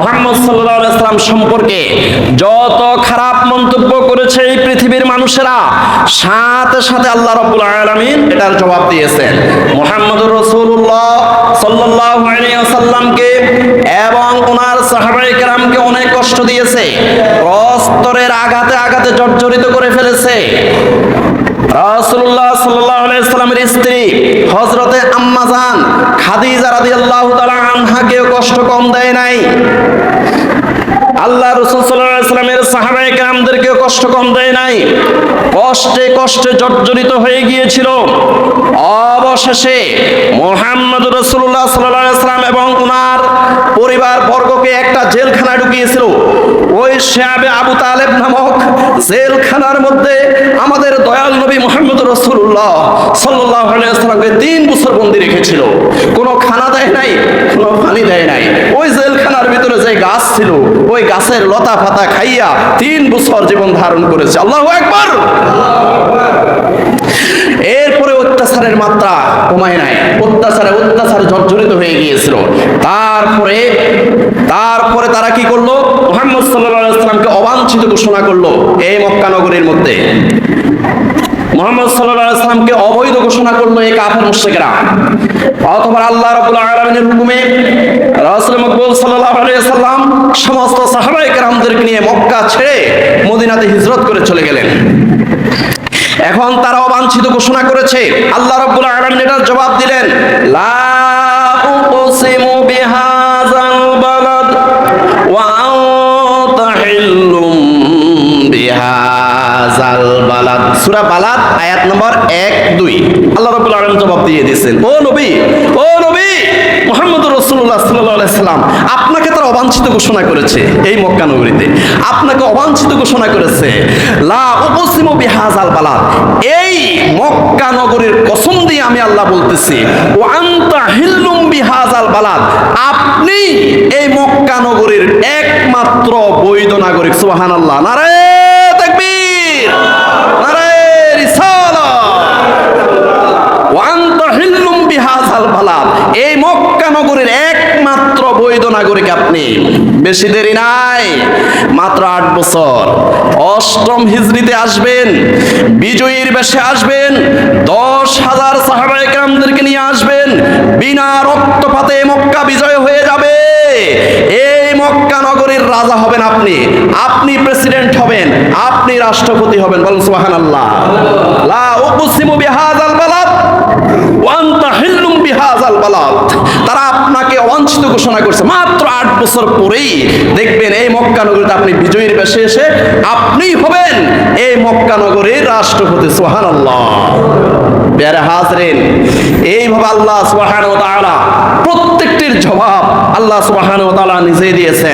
মোহাম্মদ সাল্লাম সম্পর্কে যত খারাপ মন্তব্য করেছে এই পৃথিবীর মানুষেরা, সাথে সাথে আল্লাহ রব্বুল আলামিন এটার জবাব দিয়েছেন। মোহাম্মদুর রসুল্লাহ সাল্লাহ সাল্লামকে এবং ওনার সাহাবাই কেরামকে অনেক কষ্ট দিয়েছে, প্রস্তরের আঘাতে আঘাতে জর্জরিত করে ফেলেছে। রাসূলুল্লাহ সাল্লাল্লাহু আলাইহি সাল্লামের স্ত্রী হজরতে আম্মাজান খাদিজা কষ্ট কম দেয় নাই। আল্লাহ সাল্লামের কষ্ট কম দেয় নাই। কষ্টে কষ্টে জর্জরিত হয়ে গিয়েছিল। অবশেষে মোহাম্মদ রসুল্লাহ সাল্লাম এবং ওনার পরিবার বর্গকে একটা জেলখানা ঢুকিয়েছিল। ওই শেয়াবে আবু তালেব নামক জেলখানার মধ্যে আমাদের দয়াল নবী মোহাম্মদ রসুল্লাহ সাল্লাহ বছর বন্দি রেখেছিল। কোনো খানা দেয় নাই, কোনো পানি দেয় নাই। ওই জেলখানার ভিতরে যে গাছ ছিল, ওই গাছের লতা পাতা খাইয়া তিন বছর জীবন ধারণ করেছে। আল্লাহ একবার এরপরে অত্যাচারের মাত্রা কমায় নাই। অত্যাচারে অত্যাচারে জর্জরিত হয়ে গিয়েছিল। তারপরে তারপরে তারা কি করল? মোহাম্মদ সাল্লাহ সাল্লামকে অবাঞ্ছিত ঘোষণা করল এই মক্কা নগরীর মধ্যে। মোহাম্মদ সাল্লামকে অবৈধ ঘোষণা করল এই কাফের মুশরিকরা। অথবা আল্লাহ রাব্বুল আলামিনের হুকুমে রাসূল মকবুল সাল্লাল্লাহু আলাইহি সাল্লাম সমস্ত সাহাবায়ে কেরামদেরকে নিয়ে মক্কা ছেড়ে মদিনাতে হিজরত করে চলে গেলেন। এখন তারা অবাঞ্ছিত ঘোষণা করেছে, আল্লাহ রাব্বুল আলামিন এটার জবাব দিলেন, লা বিহাযাল বালাদ। সূরা বালাদ, আয়াত নম্বর 1 2 আল্লাহ রাব্বুল আলামিন জবাব দিয়ে দিয়েছেন, ও নবী ও নবী সাল্লাল্লাহু আলাইহি সাল্লাম, আপনাকে তারা অবাঞ্ছিত ঘোষণা করেছে এই মক্কা নগরীতে। আপনাকে অবাঞ্ছিত ঘোষণা করেছে, লা উকসিমু বিহাযাল বালাদ। এই মক্কা নগরীর কসম দিয়ে আমি আল্লাহ বলতেছি ও আনতা হিল্লুম বিহাযাল বালাদ। আপনি এই মক্কা নগরীর একমাত্র বৈধ নাগরিক, সুবহানাল্লাহ। নারে তাকবীর নারে রিসালাত ওয়ান্তা হিল্লুম বিহাজাল বালাদ এই মক্কা নগরীর একমাত্র বৈধ নাগরিক আপনি। বেশি দেরি নাই, মাত্র আট বছর। অষ্টম হিজরিতে আসবেন, বিজয়ীর বেশে আসবেন, দশ হাজার সাহাবায়ে কেরামদেরকে নিয়ে আসবেন, বিনা রক্তপাতে মক্কা বিজয় হয়ে যাবে। এই রাজা হবেন আপনি। আপনি প্রেসিডেন্ট হবেন, আপনি রাষ্ট্রপতি হবেন। বলুন সুবহানাল্লাহ। লা উকসিমু বিহাযাল বালাদ ওয়ান্তা হিল্লুম বিহাজাল বালাদ। তারা আপনাকে অবাঞ্ছিত ঘোষণা করছে। মাত্র আট বছর পরেই দেখবেন এই মক্কা নগরীতে আপনি বিজয়ীর বেশে এসে আপনি হবেন এই মক্কা নগরীর রাষ্ট্রপতি। সোহান আল্লাহ পেয়ারে হাজরেন, এইভাবে আল্লাহ সুবহান প্রত্যেকটির জবাব আল্লাহ সুবহান নিজেই দিয়েছেন।